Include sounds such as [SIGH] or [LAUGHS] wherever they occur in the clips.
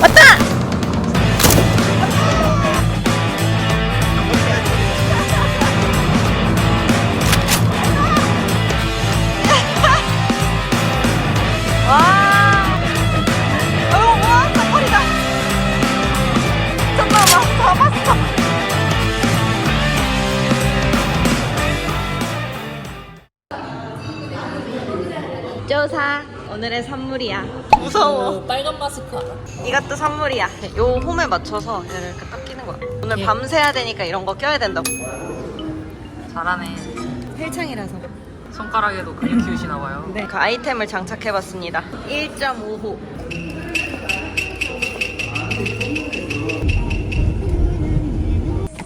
왔다! 와! 어휴, 와, 사거리다! 잠깐만, 잡았어! 조사 오늘의 선물이야 무서워 빨간 마스크 알아? 이것도 선물이야 요 홈에 맞춰서 얘를 이렇게 딱 끼는 거야 오늘 예. 밤새야 되니까 이런 거 껴야 된다고 잘하네. 헬창이라서 손가락에도 근육 키우시나 봐요. 네, 그 아이템을 장착해봤습니다 1.5호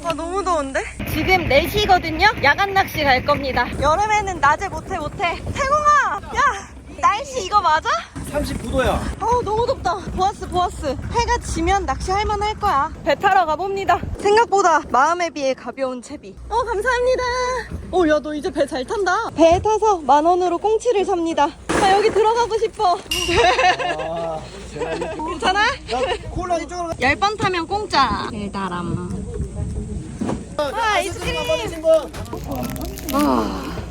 아 너무 더운데? 지금 4시거든요? 야간 낚시 갈 겁니다 여름에는 낮에 못해 못해 태공아! 야! 날씨 이거 맞아? 39도야. 어우 너무 덥다 보아스 보아스 해가 지면 낚시할 만할 거야 배 타러 가봅니다 생각보다 마음에 비해 가벼운 채비 어 감사합니다 어 야 너 이제 배 잘 탄다 배에 타서 만 원으로 꽁치를 삽니다 나 여기 들어가고 싶어 아, 괜찮아? 야, 콜라 이쪽으로 가. 10번 타면 공짜 달달함 아 아이스크림. 아.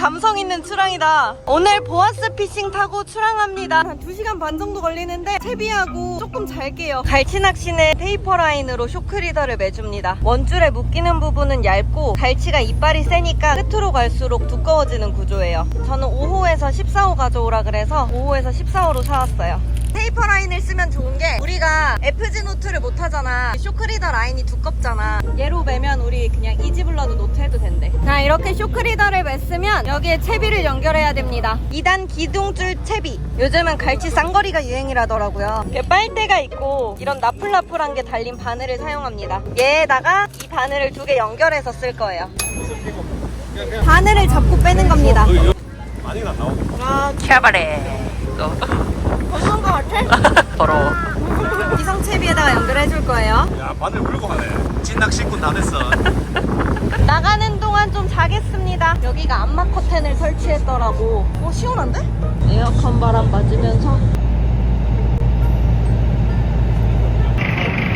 감성 있는 출항이다. 오늘 보아스 피싱 타고 출항합니다. 한 2시간 반 정도 걸리는데 채비하고 조금 잘게요. 갈치 낚시는 테이퍼 라인으로 쇼크리더를 매줍니다. 원줄에 묶이는 부분은 얇고 갈치가 이빨이 세니까 끝으로 갈수록 두꺼워지는 구조예요. 저는 5호에서 14호 가져오라 그래서 5호에서 14호로 사왔어요. 테이퍼 라인을 쓰면 좋은 게 우리가 FG 노트를 못 하잖아. 쇼크리더 라인이 두껍잖아. 얘로 매면 우리 그냥 이지블러드 노트 해도 된대. 자, 이렇게 쇼크리더를 맸으면 여기에 채비를 연결해야 됩니다. 2단 기둥줄 채비. 요즘은 갈치 쌍거리가 유행이라더라고요. 이렇게 빨대가 있고 이런 나풀나풀한 게 달린 바늘을 사용합니다. 얘에다가 이 바늘을 두 개 연결해서 쓸 거예요. 바늘을 잡고 빼는 겁니다. 많이 안 나오게. 아, 캐바레. 무서운 거 같아? [LAUGHS] 더러워. 이성 채비에다가 연결해줄 거예요. 야, 바늘 물고 가네. 진낚시꾼 다 됐어. [LAUGHS] 나가는 동안 좀 자겠습니다. 여기가 암막 커튼을 설치했더라고. 어, 시원한데? 에어컨 바람 맞으면서.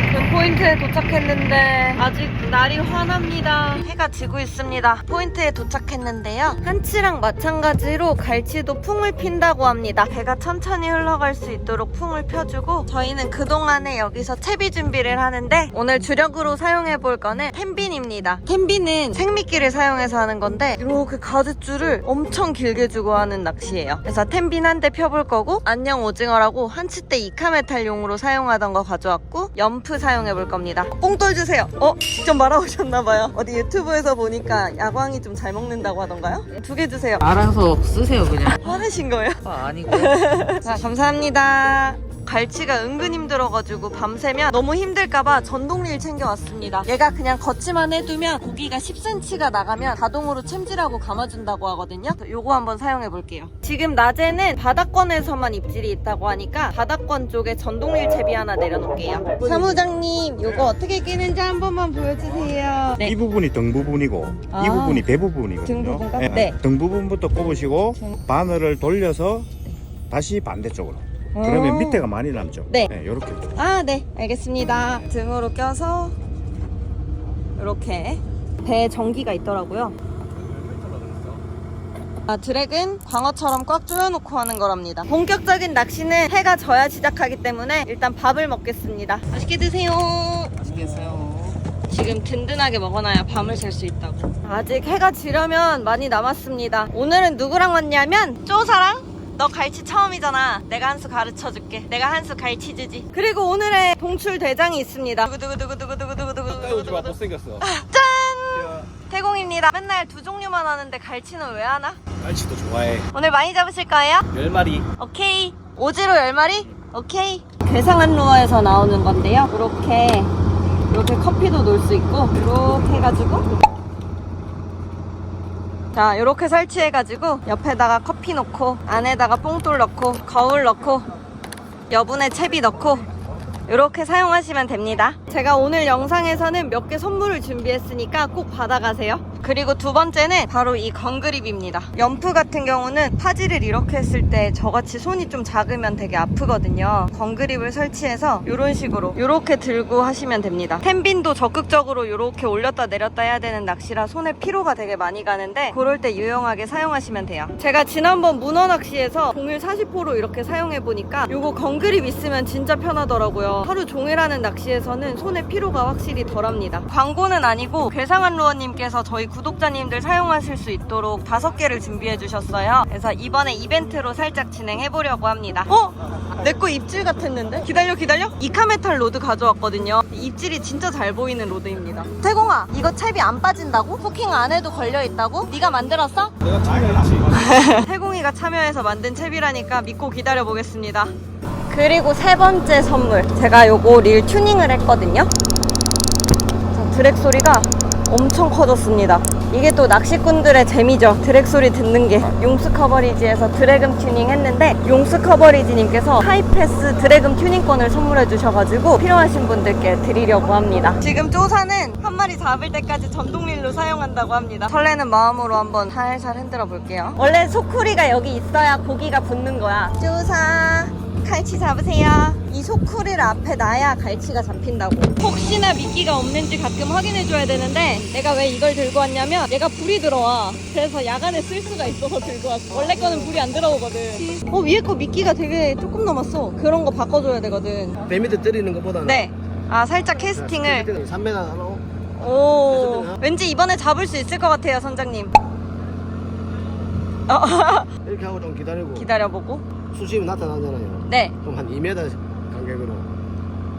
지금 포인트에 도착했는데 아직 날이 환합니다. 해가 지고 있습니다. 포인트에 도착했는데요. 한치랑 마찬가지로 갈치도 풍을 핀다고 합니다. 배가 천천히 흘러갈 수 있도록 풍을 펴주고 저희는 그동안에 여기서 채비 준비를 하는데 오늘 주력으로 사용해 볼 거는 텐빈입니다. 텐빈은 생미끼를 사용해서 하는 건데 이렇게 가지줄을 엄청 길게 주고 하는 낚시예요. 그래서 텐빈 한 대 펴볼 거고 안녕 오징어라고 한치대 이카메탈용으로 사용하던 거 가져왔고 연프 사용 해 볼 겁니다. 뽕돌 주세요. 어? 직접 말아오셨나봐요. 어디 유튜브에서 보니까 야광이 좀 잘 먹는다고 하던가요? 두 개 주세요. 알아서 쓰세요 그냥. 화내신 거예요? 아, 아니고. [LAUGHS] 자, 감사합니다. 갈치가 은근 힘들어가지고 밤새면 너무 힘들까봐 전동릴 챙겨왔습니다. 얘가 그냥 걷지만 해두면 고기가 10cm가 나가면 자동으로 챔질하고 감아준다고 하거든요. 요거 한번 사용해 볼게요. 지금 낮에는 바닥권에서만 입질이 있다고 하니까 바닥권 쪽에 전동릴 채비 하나 내려놓을게요. 사무장님, 요거 어떻게 끼는지 한 번만 보여주세요. 네. 이 부분이 등 부분이고 아. 이 부분이 배 부분이거든요. 등 부분과? 예, 네. 등 부분부터 꼽으시고 바늘을 돌려서 다시 반대쪽으로. 그러면 어. 밑에가 많이 남죠. 네. 이렇게. 아, 네, 알겠습니다. 등으로 껴서 이렇게 배에 전기가 있더라고요. 아, 드랙은 광어처럼 꽉 조여놓고 하는 거랍니다. 본격적인 낚시는 해가 져야 시작하기 때문에 일단 밥을 먹겠습니다. 맛있게 드세요. 아시겠어요? 지금 든든하게 먹어놔야 밤을 샐수 있다고. 아직 해가 지려면 많이 남았습니다. 오늘은 누구랑 왔냐면 쪼사랑 너 갈치 처음이잖아. 내가 한 수 가르쳐 줄게. 내가 한 수 갈치 주지. 그리고 오늘의 동출 대장이 있습니다. 두구두구두구두구두구두구두구. 가까이 오지 마, 못생겼어. 짠! 태공입니다. 맨날 두 종류만 하는데 갈치는 왜 하나? 날씨도 좋아해. 오늘 많이 잡으실 거예요? 열 마리. 오케이. 오지로 10마리? 오케이. 괴상한 루어에서 나오는 건데요. 이렇게 이렇게 커피도 놓을 수 있고 이렇게 해가지고 자 이렇게 설치해가지고 옆에다가 커피 넣고 안에다가 뽕돌 넣고 거울 넣고 여분의 채비 넣고 이렇게 사용하시면 됩니다. 제가 오늘 영상에서는 몇 개 선물을 준비했으니까 꼭 받아가세요. 그리고 두 번째는 바로 이 건그립입니다. 연프 같은 경우는 파지를 이렇게 했을 때 저같이 손이 좀 작으면 되게 아프거든요. 건그립을 설치해서 이런 식으로 이렇게 들고 하시면 됩니다. 텐빈도 적극적으로 이렇게 올렸다 내렸다 해야 되는 낚시라 손에 피로가 되게 많이 가는데 그럴 때 유용하게 사용하시면 돼요. 제가 지난번 문어 낚시에서 종일 40호로 이렇게 사용해 보니까 이거 건그립 있으면 진짜 편하더라고요. 하루 종일 하는 낚시에서는 손에 피로가 확실히 덜합니다. 광고는 아니고 괴상한 루어님께서 저희 구독자님들 사용하실 수 있도록 다섯 개를 준비해 주셨어요. 그래서 이번에 이벤트로 살짝 진행해 보려고 합니다. 어? 내 거 입질 같았는데? 기다려 기다려. 이카메탈 로드 가져왔거든요. 입질이 진짜 잘 보이는 로드입니다. 태공아, 이거 채비 안 빠진다고? 후킹 안에도 걸려 있다고? 네가 만들었어? 내가 참여했지. [LAUGHS] 태공이가 참여해서 만든 채비라니까 믿고 기다려 보겠습니다. 그리고 세 번째 선물. 제가 요거 릴 튜닝을 했거든요. 자, 드랙 소리가 엄청 커졌습니다. 이게 또 낚시꾼들의 재미죠. 드랙 소리 듣는 게. 용스 커버리지에서 드래금 튜닝 했는데 용스 커버리지님께서 하이패스 드래금 튜닝권을 선물해 주셔가지고 필요하신 분들께 드리려고 합니다. 지금 쪼사는 한 마리 잡을 때까지 전동릴로 사용한다고 합니다. 설레는 마음으로 한번 살살 흔들어 볼게요. 원래 소쿠리가 여기 있어야 고기가 붙는 거야. 쪼사. 갈치 잡으세요. 이 소쿠리를 앞에 놔야 갈치가 잡힌다고. 혹시나 미끼가 없는지 가끔 확인해 줘야 되는데 내가 왜 이걸 들고 왔냐면 얘가 불이 들어와. 그래서 야간에 쓸 수가 있어서 들고 왔어. 원래 거는 불이 안 들어오거든. 어 위에 거 미끼가 되게 조금 남았어. 그런 거 바꿔줘야 되거든. 배 밑에 때리는 것보다는 네. 아 살짝 캐스팅을. 3m 하나 오. 왠지 이번에 잡을 수 있을 것 같아요 선장님. 어, 이렇게 하고 좀 기다리고 기다려보고. 수심이 나타나잖아요 네. 그럼 한 2m 간격으로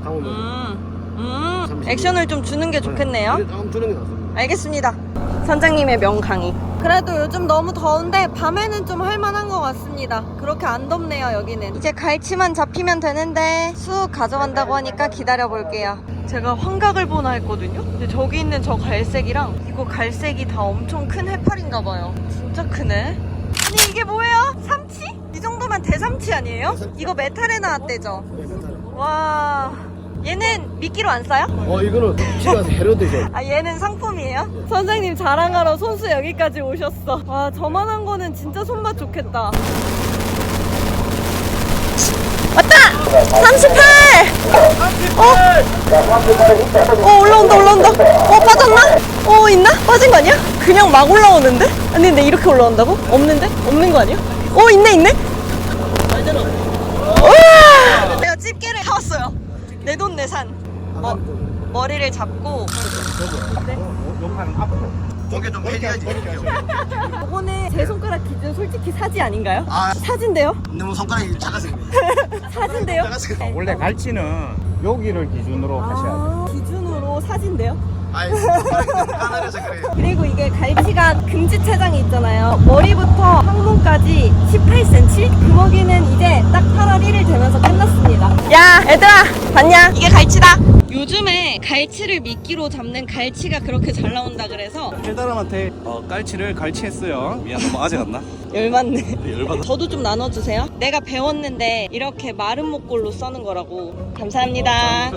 감으면 음. 음. 30. 액션을 좀 주는 게 좋겠네요. 다음 주는 게 낫습니다 알겠습니다. 선장님의 명강의. 그래도 요즘 너무 더운데 밤에는 좀 할만한 것 같습니다. 그렇게 안 덥네요 여기는. 이제 갈치만 잡히면 되는데 쑥 가져간다고 하니까 기다려 볼게요. 제가 환각을 보나 했거든요. 근데 저기 있는 저 갈색이랑 이거 갈색이 다 엄청 큰 해파리인가 봐요. 진짜 크네. 아니 이게 뭐예요? 삼치? 이 정도면 대삼치 아니에요? 이거 메탈에 나왔대죠. 와. 얘는 미끼로 안 싸요? 어 이거는 집에 가서 해로 되죠 아 얘는 상품이에요? 선생님 자랑하러 손수 여기까지 오셨어 와 저만한 거는 진짜 손맛 좋겠다 왔다! 38! 어? 어 올라온다 올라온다 어 빠졌나? 어 있나? 빠진 거 아니야? 그냥 막 올라오는데? 아니 근데 이렇게 올라온다고? 없는데? 없는 거 아니야? 어 있네 있네? 우와! 내가 집게를 사왔어요 내 돈 내산 어, 머리를 잡고 앞으로. 저게 좀 해줘야지 이거는 제 손가락 기준 솔직히 사지 아닌가요? 아 사진데요? 너무 손가락이 작아서 [LAUGHS] 사진데요? 원래 갈치는 여기를 기준으로 하셔야 돼요. 아, 기준으로 사진데요? 너무 가늘어서 그래요 그리고 이게 갈치가 금지 체장이 있잖아요. 머리부터 항문까지 18cm? 금어기는 이제 딱 8월 1일 되면서 끝났습니다. 야, 얘들아, 봤냐? 이게 갈치다. 요즘에 갈치를 미끼로 잡는 갈치가 그렇게 잘 나온다 그래서 해다람한테 어, 깔치를 갈치했어요. 미안, 뭐 아직 안 나? [LAUGHS] 열받네. 열받아. 저도 좀 나눠주세요. 내가 배웠는데 이렇게 마른 목골로 써는 거라고. 감사합니다.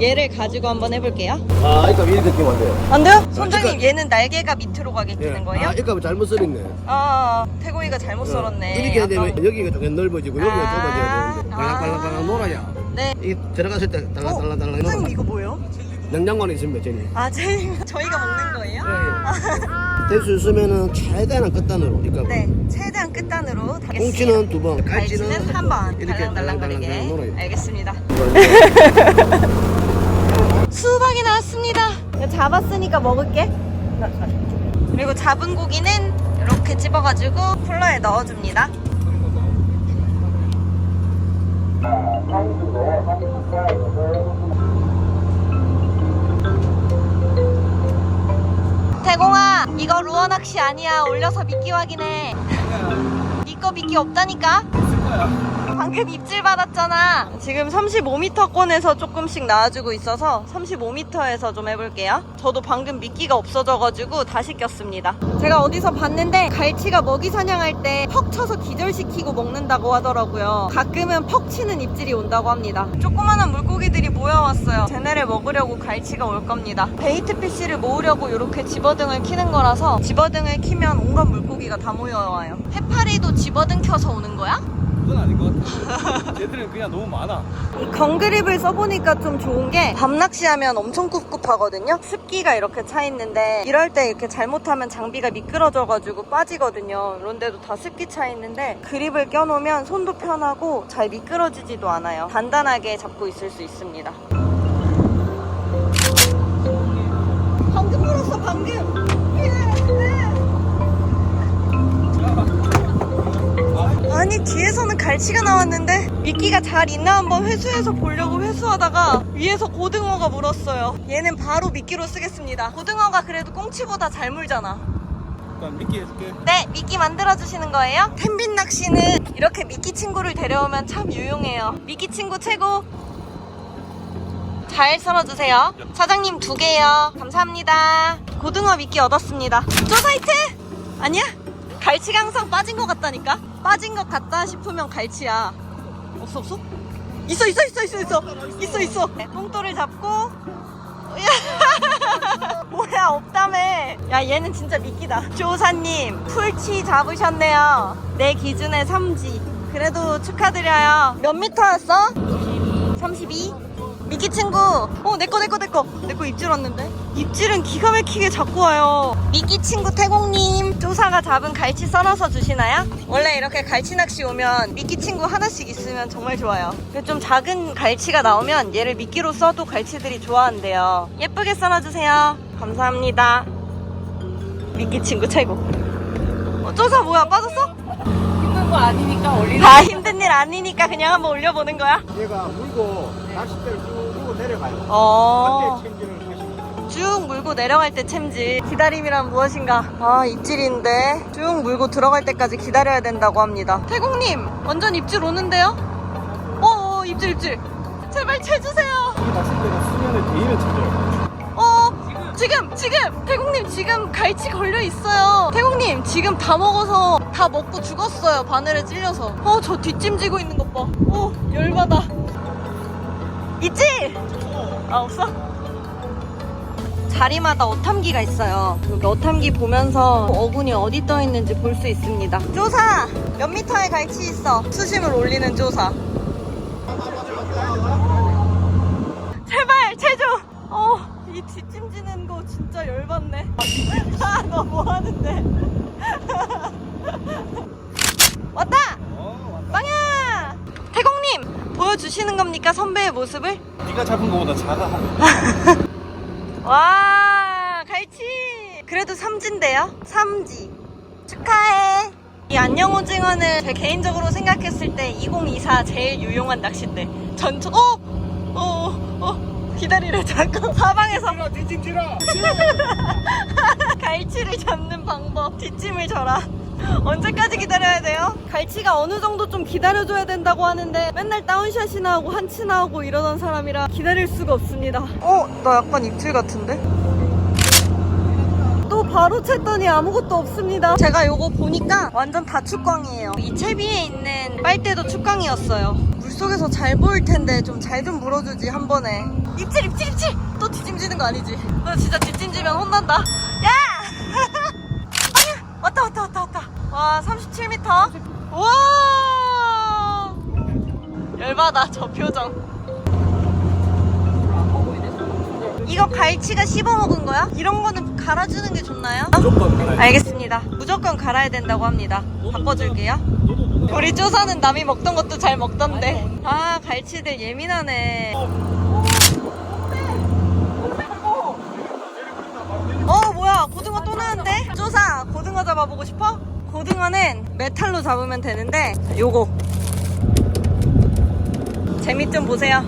얘를 가지고 한번 해볼게요. 아 이거 이 느낌 안 돼요 안 돼요? 선장님 얘는 날개가 밑으로 가게 되는 거예요? 아 이거 잘못 썰었네 아, 태공이가 잘못 썰었네. 이렇게 해야 되면 아까- 여기가 조금 넓어지고 여기가 아. 좁아져야 되는데 아. 발랑발랑발랑 놀아야 네. 이 들어갔을 때 달랑달랑달랑 선장님 이거 뭐예요? 냉장고에 있습니다 저는 아, 제, 저희가 먹는 거예요? 될수 있으면은 최대한 끝단으로 그러니까 네, 최대한 끝단으로 하겠습니다. 꽁치는 두 번, 갈치는 갈치는 한 번, 이렇게 달랑달랑 거리게. 달랑달랑 놀아요. 알겠습니다. [LAUGHS] 수박이 나왔습니다. 잡았으니까 먹을게. 그리고 잡은 고기는 이렇게 집어가지고 쿨러에 넣어줍니다. 태공아, 이거 루어 낚시 아니야. 올려서 미끼 확인해. 니거 미끼 없다니까? 방금 입질 받았잖아. 지금 35m권에서 조금씩 나와주고 있어서 35m에서 좀 해볼게요. 저도 방금 미끼가 없어져가지고 다시 꼈습니다. 제가 어디서 봤는데 갈치가 먹이 사냥할 때 퍽 쳐서 기절시키고 먹는다고 하더라고요. 가끔은 퍽 치는 입질이 온다고 합니다. 조그마한 물고기들이 모여왔어요. 쟤네를 먹으려고 갈치가 올 겁니다. 베이트 피쉬를 모으려고 이렇게 집어등을 키는 거라서 집어등을 키면 온갖 물고기가 다 모여와요. 해파리도 집어등 켜서 오는 거야? 그건 아닌 것 같아. 쟤들은 그냥 너무 많아. 이 건그립을 써보니까 좀 좋은 게 밤낚시하면 엄청 꿉꿉하거든요. 습기가 이렇게 차 있는데 이럴 때 이렇게 잘못하면 장비가 미끄러져가지고 빠지거든요. 그런데도 다 습기 차 있는데 그립을 껴놓으면 손도 편하고 잘 미끄러지지도 않아요. 단단하게 잡고 있을 수 있습니다. 갈치가 나왔는데 미끼가 잘 있나 한번 회수해서 보려고 회수하다가 위에서 고등어가 물었어요. 얘는 바로 미끼로 쓰겠습니다. 고등어가 그래도 꽁치보다 잘 물잖아. 미끼 해줄게. 네 미끼 만들어 주시는 거예요? 텐빈 낚시는 이렇게 미끼 친구를 데려오면 참 유용해요. 미끼 친구 최고. 잘 썰어주세요. 사장님 두 개요. 감사합니다. 고등어 미끼 얻었습니다. 쪼사이트? 아니야? 갈치가 항상 빠진 것 같다니까? 빠진 것 같다 싶으면 갈치야. 없어 없어? 있어 있어 있어 있어 있어. 있어 있어. 네, 뽕돌을 잡고. [LAUGHS] 뭐야 없다며. 야 얘는 진짜 미끼다. 조사님 풀치 잡으셨네요. 내 기준에 3지. 그래도 축하드려요. 몇 미터였어? 32 미끼 친구. 어 내꺼 내꺼 내꺼 내꺼 입질 왔는데 입질은 기가 막히게 잡고 와요 미끼 친구 태공님 조사가 잡은 갈치 썰어서 주시나요? 원래 이렇게 갈치 낚시 오면 미끼 친구 하나씩 있으면 정말 좋아요 좀 작은 갈치가 나오면 얘를 미끼로 써도 갈치들이 좋아한대요 예쁘게 썰어주세요 감사합니다 미끼 친구 최고 어, 조사 뭐야 빠졌어? 힘든 거 아니니까 올리는 다 힘든 일 아니니까 그냥 한번 올려보는 거야? 얘가 물고 낚싯대를 쭉 내려가요. 어... 그때 쭉 물고 내려갈 때 챔질. 기다림이란 무엇인가? 아 입질인데. 쭉 물고 들어갈 때까지 기다려야 된다고 합니다. 태국님 완전 입질 오는데요? 어, 어 입질 입질. 제발 채주세요. 이 낚싯대가 수면에 대이면 쳐져요. 어 지금 지금. 태국님 지금 갈치 걸려 있어요. 태국님 지금 다 먹어서 다 먹고 죽었어요 바늘에 찔려서. 어 저 뒷짐지고 있는 것봐어 열받아. 있지? 아 없어? 자리마다 어탐기가 있어요. 여기 어탐기 보면서 어군이 어디 떠 있는지 볼 수 있습니다. 조사! 몇 미터에 갈치 있어? 수심을 올리는 조사. 제발 제주! 어, 이 뒷짐지는 거 진짜 열받네. 아, [LAUGHS] 너 뭐 하는데? [LAUGHS] 왔다! 어, 빵야! 태공님! 보여주시는 겁니까? 선배의 모습을? 네가 잡은 거보다 작아. [LAUGHS] 와 갈치 그래도 삼지인데요 삼지 축하해 이 안녕 오징어는 제 개인적으로 생각했을 때 2024 제일 유용한 낚싯대 전투 어? 어? 어? 기다리래 [LAUGHS] 잠깐 사방에서 뒷짐지라. [LAUGHS] 갈치를 잡는 방법 뒷짐을 져라 [LAUGHS] 언제까지 기다려야 돼요? 갈치가 어느 정도 좀 기다려줘야 된다고 하는데 맨날 다운샷이나 하고 한치나 하고 이러던 사람이라 기다릴 수가 없습니다. 어? 나 약간 입질 같은데? 또 바로 챘더니 아무것도 없습니다. 제가 요거 보니까 완전 다 축광이에요. 이 채비에 있는 빨대도 축광이었어요. 물속에서 잘 보일 텐데 좀 잘 좀 물어주지 한 번에. 입질 입질 입질! 또 뒷짐지는 거 아니지? 너 진짜 뒷짐지면 혼난다. 야! [LAUGHS] 아니야! 왔다 왔다 와 37m 와! 열받아 저 표정. 이거 갈치가 씹어 먹은 거야? 이런 거는 갈아주는 게 좋나요? 무조건 갈아야 돼. 알겠습니다. 무조건 갈아야 된다고 합니다. 바꿔줄게요. 우리 쪼사는 남이 먹던 것도 잘 먹던데. 아 갈치들 예민하네. 어 뭐야 고등어 또 나왔는데? 쪼사 고등어 잡아보고 싶어? 고등어는 메탈로 잡으면 되는데 요거 재미 좀 보세요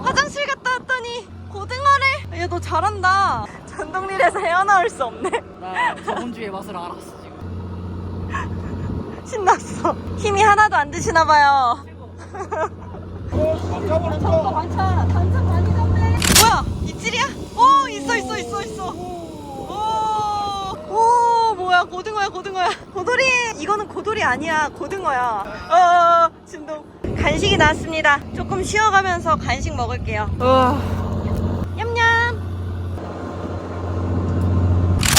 화장실 갔다 왔더니 고등어를 얘 너 잘한다 전동릴에서 헤어나올 수 없네 나 저번 주에 맛을 알았어 지금 [LAUGHS] 신났어. 힘이 하나도 안 드시나 봐요. 저거 반찬 반찬 많이 잡네 뭐야? 입질이야? 오 있어 있어 있어 있어. 뭐야 고등어야 고등어야. 고돌이 이거는 고돌이 아니야 고등어야. 어 진동. 간식이 나왔습니다. 조금 쉬어가면서 간식 먹을게요. 어. 냠냠.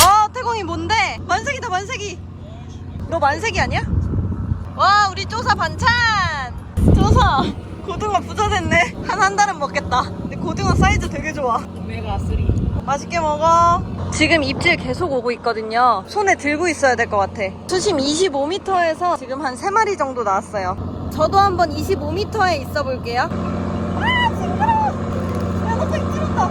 어 태공이 뭔데? 만색이다 만색이. 너 만색이 아니야? 와 우리 쪼사 반찬. 쪼사 고등어 부자 됐네. 한 한 달은 먹겠다. 근데 고등어 사이즈 되게 좋아. 오메가 3 맛있게 먹어. 지금 입질 계속 오고 있거든요. 손에 들고 있어야 될 것 같아. 수심 25m에서 지금 한 3마리 정도 나왔어요. 저도 한번 25m에 있어 볼게요. 아, 징그러워. 야, 너또 입질 온다.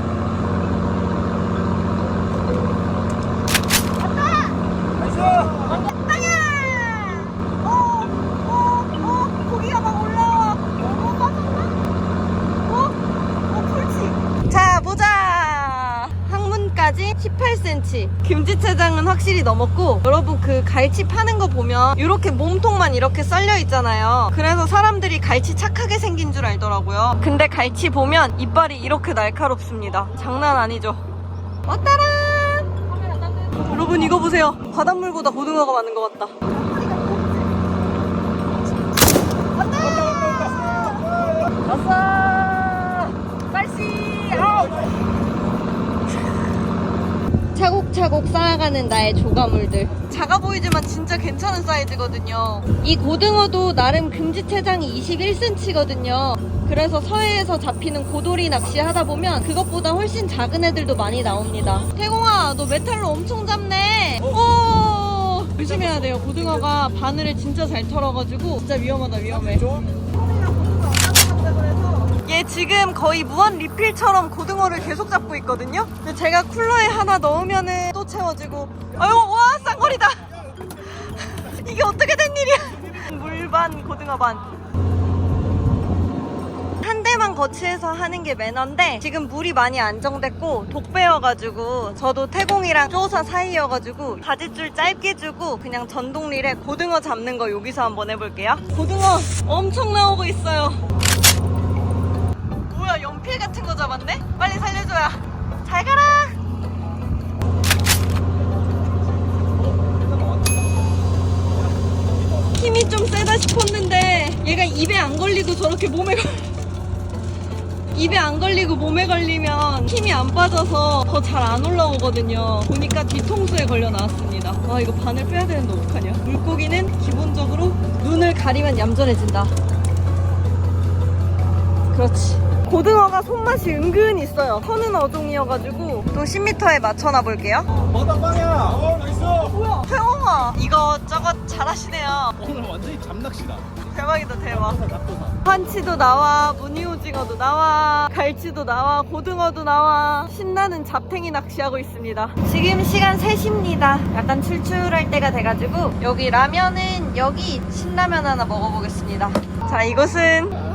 아야! 어, 어, 어, 고기가 막 올라와. 어, 빠졌나? 어? 어, 풀치. 자, 보자. 항문까지 18cm. 김치채장은 확실히 넘었고, 여러분 그 갈치 파는 거 보면 이렇게 몸통만 이렇게 썰려 있잖아요. 그래서 사람들이 갈치 착하게 생긴 줄 알더라고요. 근데 갈치 보면 이빨이 이렇게 날카롭습니다. 장난 아니죠? 왔다란! 여러분 이거 보세요. 바닷물보다 고등어가 많은 것 같다. 왔어! 빨씨! 차곡차곡 쌓아가는 나의 조가물들. 작아 보이지만 진짜 괜찮은 사이즈거든요. 이 고등어도 나름 금지 체장이 21cm거든요. 그래서 서해에서 잡히는 고돌이 낚시 하다 보면 그것보다 훨씬 작은 애들도 많이 나옵니다. 태공아, 너 메탈로 엄청 잡네. 오! 조심해야 돼요. 고등어가 바늘을 진짜 잘 털어가지고 진짜 위험하다, 위험해. 얘 지금 거의 무한 리필처럼 고등어를 계속 잡고 있거든요. 근데 제가 쿨러에 하나 넣으면은 또 채워지고. 아유 와 쌍거리다. [LAUGHS] 이게 어떻게 된 일이야? [LAUGHS] 물반 고등어 반. 한 대만 거치해서 하는 게 매너인데 지금 물이 많이 안정됐고 독배여가지고 저도 태공이랑 쪼사 사이여가지고 바지줄 짧게 주고 그냥 전동릴에 고등어 잡는 거 여기서 한번 해볼게요. 고등어 엄청 나오고 있어요. 연필 같은 거 잡았네? 빨리 살려줘야 잘 가라. 힘이 좀 세다 싶었는데 얘가 입에 안 걸리고 저렇게 몸에 걸 [LAUGHS] 입에 안 걸리고 몸에 걸리면 힘이 안 빠져서 더 잘 안 올라오거든요. 보니까 뒤통수에 걸려 나왔습니다. 와 이거 바늘 빼야 되는데 어떡하냐? 물고기는 기본적으로 눈을 가리면 얌전해진다. 그렇지. 고등어가 손맛이 은근 있어요. 터는 어종이어가지고 또 10m에 맞춰놔 볼게요. 바닥방이야. 어 나이스. 뭐야? 태영아 이거 저거 잘하시네요. 오늘 완전히 잠낚시다. 대박이다 대박. 한치도 나와, 무늬오징어도 나와, 갈치도 나와, 고등어도 나와. 신나는 잡탱이 낚시하고 있습니다. 지금 시간 3시입니다. 약간 출출할 때가 돼가지고 여기 라면은 여기 신라면 하나 먹어보겠습니다. 자 이곳은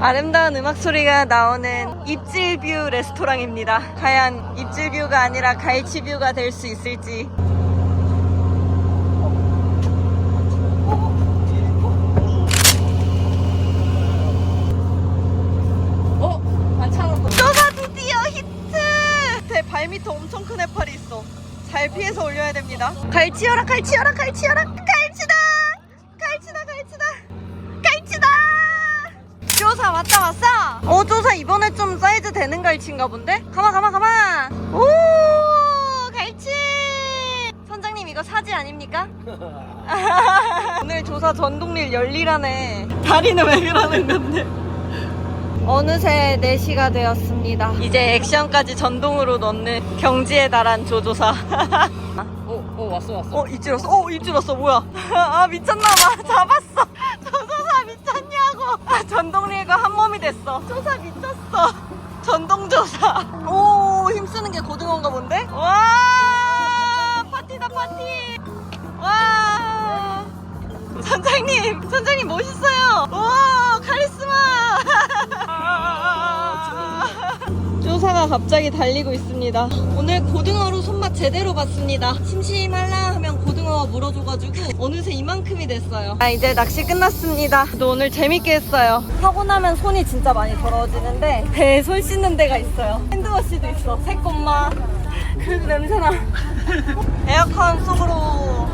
아름다운 음악 소리가 나오는 입질뷰 레스토랑입니다. 과연 입질뷰가 아니라 갈치뷰가 될 수 있을지. 어? 너가 드디어 히트! 제 발밑에 엄청 큰 해파리 있어. 잘 피해서 올려야 됩니다. 갈치여라, 갈치여라, 갈치여라, 갈치다! 갈치다, 갈치다! 갈치다! 조사 왔다 왔어! 어, 조사 이번에 좀 사이즈 되는 갈치인가 본데? 가마, 가마, 가마! 오! 갈치! 선장님 이거 사지 아닙니까? [LAUGHS] 오늘 조사 전동릴 열리라네. 다리는 왜 그러는 건데? 어느새 4시가 되었습니다. 이제 액션까지 전동으로 넣는 경지에 달한 조조사. 어, 어 왔어 왔어 어, 입질 왔어. 어, 입질 왔어. 뭐야. [LAUGHS] 아, 미쳤나봐. 잡았어. 조조사 미쳤냐고. 아, 전동릴과 한 몸이 됐어. 조사 미쳤어. [LAUGHS] 전동조사. 오, 힘쓰는 게 고등어인가 본데? 와, 파티다, 파티. 와. 선장님, 선장님 멋있어요. 와, 카리스마. [LAUGHS] 조사가 갑자기 달리고 있습니다. 오늘 고등어로 손맛 제대로 봤습니다. 심심할라 하면 고등어 오징어 물어줘가지고 어느새 이만큼이 됐어요. 아 이제 낚시 끝났습니다. 또 오늘 재밌게 했어요. 하고 나면 손이 진짜 많이 더러워지는데 배에 손 씻는 데가 있어요. 핸드워시도 있어. 새꽃맛. 그래도 냄새나. [LAUGHS] 에어컨 속으로.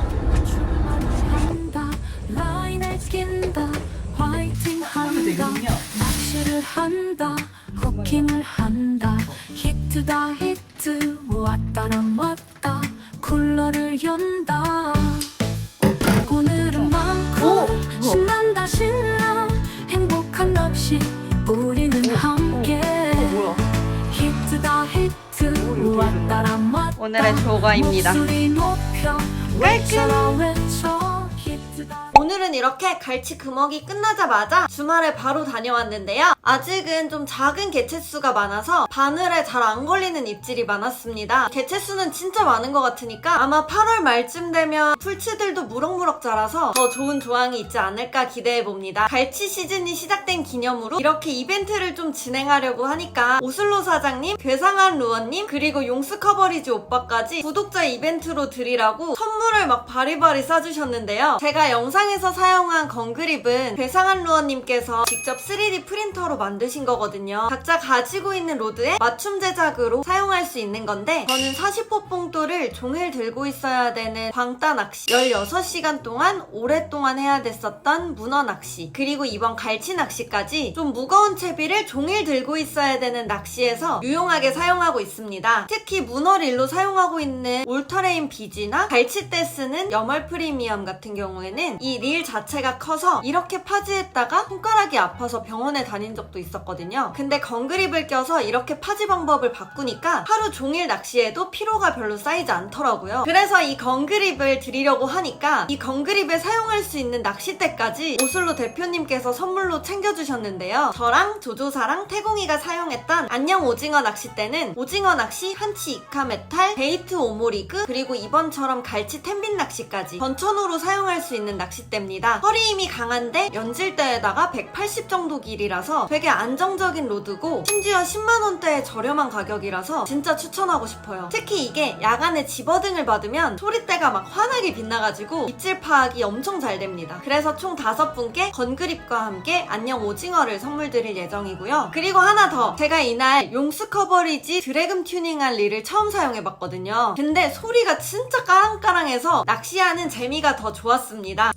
한다 히트다 히트 왔다. 쿨러를 연다. 오늘은 많고 신난다 신나. 행복한 낚시 우리는 함께. 히트다 히트. 왔다나 왔다. 오늘의 조과입니다. 목소리 높여. 외쳐라 외쳐? 히트다 오늘은 이렇게 갈치 금어기 끝나자마자 주말에 바로 다녀왔는데요. 아직은 좀 작은 개체수가 많아서 바늘에 잘 안 걸리는 입질이 많았습니다. 개체수는 진짜 많은 것 같으니까 아마 8월 말쯤 되면 풀치들도 무럭무럭 자라서 더 좋은 조항이 있지 않을까 기대해 봅니다. 갈치 시즌이 시작된 기념으로 이렇게 이벤트를 좀 진행하려고 하니까 오슬로 사장님, 괴상한 루어님, 그리고 용스 커버리지 오빠까지 구독자 이벤트로 드리라고 선물을 막 바리바리 싸주셨는데요. 제가 영상에서 사용한 건그립은 괴상한 루어님께서 직접 3D 프린터로 만드신 거거든요. 각자 가지고 있는 로드에 맞춤 제작으로 사용할 수 있는 건데 저는 40호 봉돌을 종일 들고 있어야 되는 광따 낚시 16시간 동안 오랫동안 해야 됐었던 문어 낚시 그리고 이번 갈치 낚시까지 좀 무거운 채비를 종일 들고 있어야 되는 낚시에서 유용하게 사용하고 있습니다. 특히 문어 릴로 사용하고 있는 울터레인 비지나 갈치 때 쓰는 여멀 프리미엄 같은 경우에는 이 릴 자체가 커서 이렇게 파지했다가 손가락이 아파서 병원에 다닌 적도 있었거든요. 근데 건그립을 껴서 이렇게 파지 방법을 바꾸니까 하루 종일 낚시해도 피로가 별로 쌓이지 않더라고요. 그래서 이 건그립을 드리려고 하니까 이 건그립을 사용할 수 있는 낚싯대까지 오슬로 대표님께서 선물로 챙겨주셨는데요. 저랑 조조사랑 태공이가 사용했던 안녕 오징어 낚싯대는 오징어 낚시, 한치 이카 메탈, 베이트 오모리그 그리고 이번처럼 갈치 텐빈 낚시까지 전천후로 사용할 수 있는 낚싯대입니다. 허리 힘이 강한데 연질대에다가 180 정도 길이라서 되게 안정적인 로드고 심지어 10만원대의 저렴한 가격이라서 진짜 추천하고 싶어요. 특히 이게 야간에 집어등을 받으면 소리대가 막 환하게 빛나가지고 입질 파악이 엄청 잘 됩니다. 그래서 총 5분께 건그립과 함께 안녕 오징어를 선물 드릴 예정이고요. 그리고 하나 더 제가 이날 용수 커버리지 드래금 튜닝한 릴을 처음 사용해봤거든요. 근데 소리가 진짜 까랑까랑해서 낚시하는 재미가 더 좋았습니다.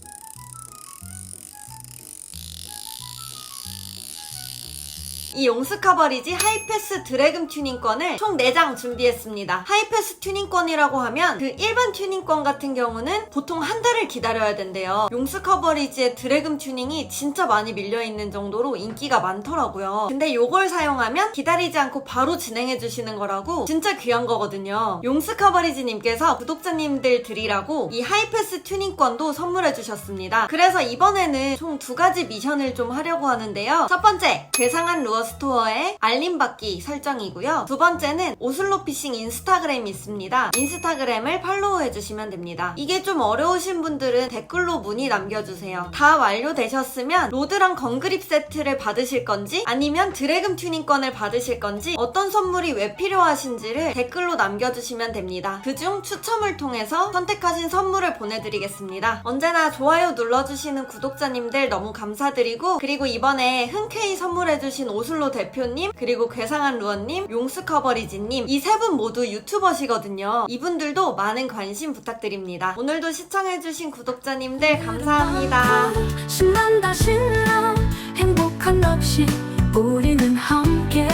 이 용스 커버리지 하이패스 드래금 튜닝권을 총 4장 준비했습니다. 하이패스 튜닝권이라고 하면 그 일반 튜닝권 같은 경우는 보통 한 달을 기다려야 된대요. 용스 커버리지의 드래금 튜닝이 진짜 많이 밀려있는 정도로 인기가 많더라고요. 근데 요걸 사용하면 기다리지 않고 바로 진행해주시는 거라고 진짜 귀한 거거든요. 용스 커버리지님께서 구독자님들 드리라고 이 하이패스 튜닝권도 선물해주셨습니다. 그래서 이번에는 총 두 가지 미션을 좀 하려고 하는데요. 첫 번째, 괴상한 루어 스토어의 알림받기 설정이고요. 두 번째는 오슬로 피싱 인스타그램이 있습니다. 인스타그램을 팔로우해주시면 됩니다. 이게 좀 어려우신 분들은 댓글로 문의 남겨주세요. 다 완료되셨으면 로드랑 건그립 세트를 받으실 건지 아니면 드래금 튜닝권을 받으실 건지 어떤 선물이 왜 필요하신지를 댓글로 남겨주시면 됩니다. 그중 추첨을 통해서 선택하신 선물을 보내드리겠습니다. 언제나 좋아요 눌러주시는 구독자님들 너무 감사드리고 그리고 이번에 흔쾌히 선물해주신 오슬로 대표님 그리고 괴상한 루어님 용스 커버리지님 이 세 분 모두 유튜버시거든요. 이분들도 많은 관심 부탁드립니다. 오늘도 시청해주신 구독자님들 감사합니다. 신난다 신나. 행복한 낚시 우리는 함께.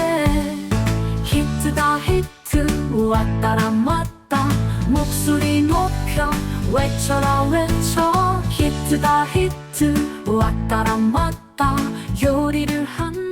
히트다 히트. 왔다라 왔다. 목소리 높여. 외쳐라 외쳐. 히트다 히트. 왔다라 왔다. 요리를 한다